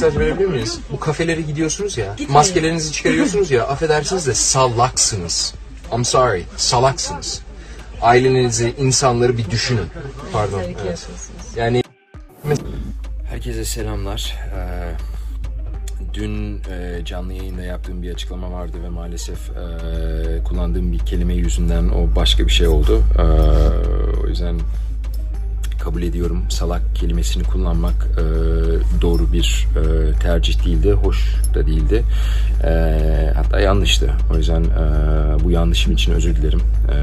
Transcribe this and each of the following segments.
mesaj verebilir miyiz? Bu kafelere gidiyorsunuz ya, maskelerinizi çıkarıyorsunuz ya, affedersiniz de salaksınız. I'm sorry, salaksınız. Ailenizi, insanları bir düşünün. Pardon. evet. Yani Herkese selamlar. Ee, dün e, canlı yayında yaptığım bir açıklama vardı ve maalesef e, kullandığım bir kelime yüzünden o başka bir şey oldu. Ee, o yüzden kabul ediyorum. Salak kelimesini kullanmak e, doğru bir e, tercih değildi, hoş da değildi. E, hatta yanlıştı. O yüzden e, bu yanlışım için özür dilerim. E,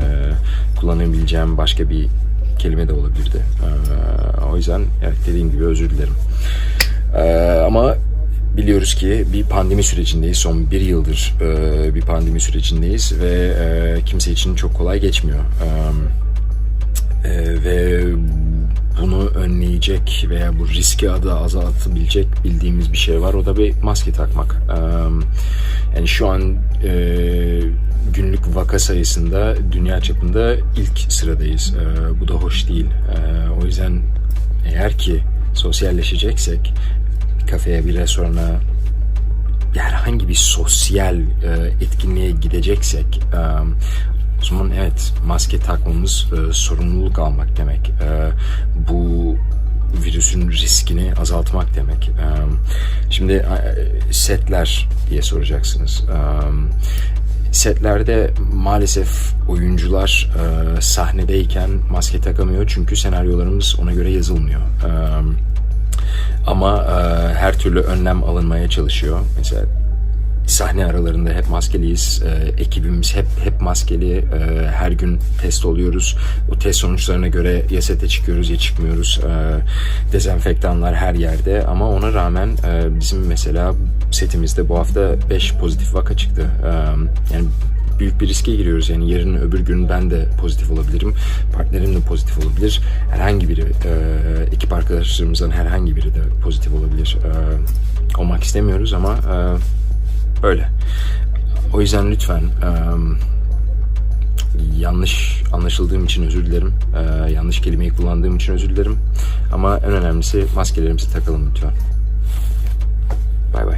kullanabileceğim başka bir kelime de olabilirdi. E, o yüzden evet dediğim gibi özür dilerim. E, ama biliyoruz ki bir pandemi sürecindeyiz. Son bir yıldır e, bir pandemi sürecindeyiz ve e, kimse için çok kolay geçmiyor. E, ee, ve önleyecek veya bu riski adı azaltabilecek bildiğimiz bir şey var. O da bir maske takmak. Yani şu an günlük vaka sayısında dünya çapında ilk sıradayız. Bu da hoş değil. O yüzden eğer ki sosyalleşeceksek bir kafeye, bir restorana, herhangi bir sosyal etkinliğe gideceksek o zaman evet maske takmamız e, sorumluluk almak demek. E, bu virüsün riskini azaltmak demek. Şimdi e, setler diye soracaksınız. Setlerde maalesef oyuncular sahnedeyken maske takamıyor çünkü senaryolarımız ona göre yazılmıyor. Ama e, her türlü önlem alınmaya çalışıyor. Mesela sahne aralarında hep maskeliyiz. E, ekibimiz hep hep maskeli. E, her gün test oluyoruz. O test sonuçlarına göre ya sete çıkıyoruz ya çıkmıyoruz. E, dezenfektanlar her yerde ama ona rağmen e, bizim mesela setimizde bu hafta 5 pozitif vaka çıktı. E, yani büyük bir riske giriyoruz. Yani yarın öbür gün ben de pozitif olabilirim. Partnerim de pozitif olabilir. Herhangi biri, e, ekip arkadaşlarımızdan herhangi biri de pozitif olabilir. E, olmak istemiyoruz ama e, öyle. O yüzden lütfen e, yanlış anlaşıldığım için özür dilerim. E, yanlış kelimeyi kullandığım için özür dilerim. Ama en önemlisi maskelerimizi takalım lütfen. Bay bay.